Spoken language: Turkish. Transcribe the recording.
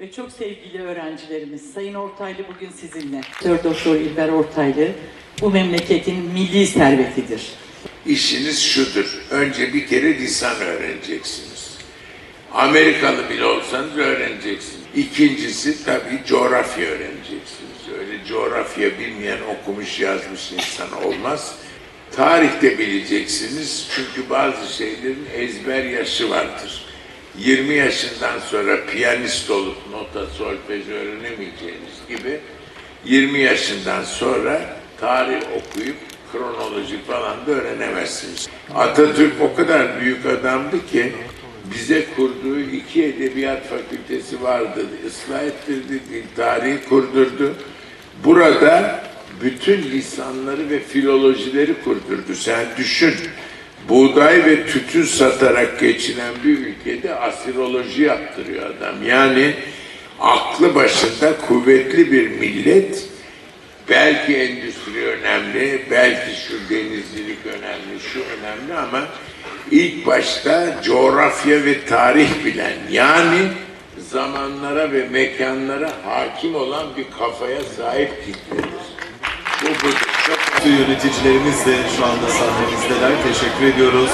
ve çok sevgili öğrencilerimiz. Sayın Ortaylı bugün sizinle. Doktor Doktor İlber Ortaylı bu memleketin milli servetidir. İşiniz şudur. Önce bir kere lisan öğreneceksiniz. Amerikalı bile olsanız öğreneceksiniz. İkincisi tabii coğrafya öğreneceksiniz. Öyle coğrafya bilmeyen okumuş yazmış insan olmaz. Tarihte bileceksiniz çünkü bazı şeylerin ezber yaşı vardır. 20 yaşından sonra piyanist olup nota solfej öğrenemeyeceğiniz gibi 20 yaşından sonra tarih okuyup kronoloji falan da öğrenemezsiniz. Atatürk o kadar büyük adamdı ki bize kurduğu iki edebiyat fakültesi vardı. Islah ettirdi, tarihi kurdurdu. Burada bütün lisanları ve filolojileri kurdurdu. Sen düşün. Buğday ve tütün satarak geçinen bir ülkede asiroloji yaptırıyor adam. Yani aklı başında kuvvetli bir millet belki endüstri önemli, belki şu denizcilik önemli, şu önemli ama ilk başta coğrafya ve tarih bilen yani zamanlara ve mekanlara hakim olan bir kafaya sahip kitledir. Yöneticilerimiz de şu anda sahnemizdeler. Teşekkür ediyoruz.